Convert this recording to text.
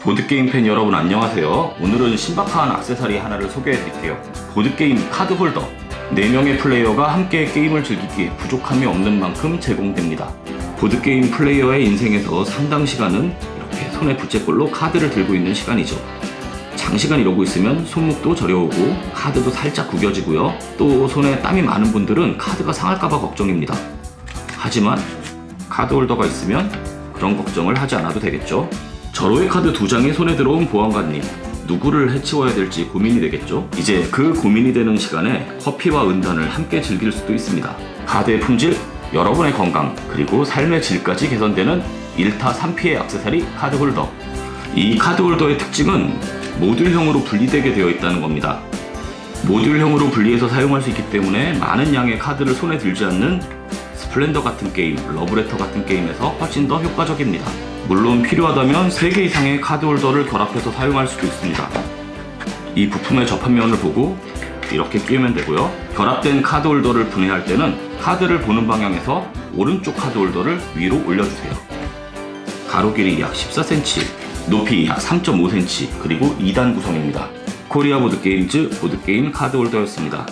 보드게임 팬 여러분 안녕하세요. 오늘은 신박한 악세사리 하나를 소개해 드릴게요. 보드게임 카드 홀더. 4명의 플레이어가 함께 게임을 즐기기에 부족함이 없는 만큼 제공됩니다. 보드게임 플레이어의 인생에서 상당 시간은 이렇게 손에 부채꼴로 카드를 들고 있는 시간이죠. 장시간 이러고 있으면 손목도 저려오고 카드도 살짝 구겨지고요. 또 손에 땀이 많은 분들은 카드가 상할까봐 걱정입니다. 하지만 카드 홀더가 있으면 그런 걱정을 하지 않아도 되겠죠. 절호의 카드 두 장이 손에 들어온 보안관님. 누구를 해치워야 될지 고민이 되겠죠. 이제 그 고민이 되는 시간에 커피와 은단을 함께 즐길 수도 있습니다. 카드의 품질, 여러분의 건강, 그리고 삶의 질까지 개선되는 1타 3피의 액세서리 카드 홀더. 이 카드 홀더의 특징은 모듈형으로 분리되게 되어 있다는 겁니다. 모듈형으로 분리해서 사용할 수 있기 때문에 많은 양의 카드를 손에 들지 않는 스플렌더 같은 게임, 러브레터 같은 게임에서 훨씬 더 효과적입니다. 물론 필요하다면 3개 이상의 카드 홀더를 결합해서 사용할 수도 있습니다. 이 부품의 접합면을 보고 이렇게 끼우면 되고요. 결합된 카드 홀더를 분해할 때는 카드를 보는 방향에서 오른쪽 카드 홀더를 위로 올려주세요. 가로 길이 약 14cm, 높이 약 3.5cm, 그리고 2단 구성입니다. 코리아 보드게임즈 보드게임 카드 홀더였습니다.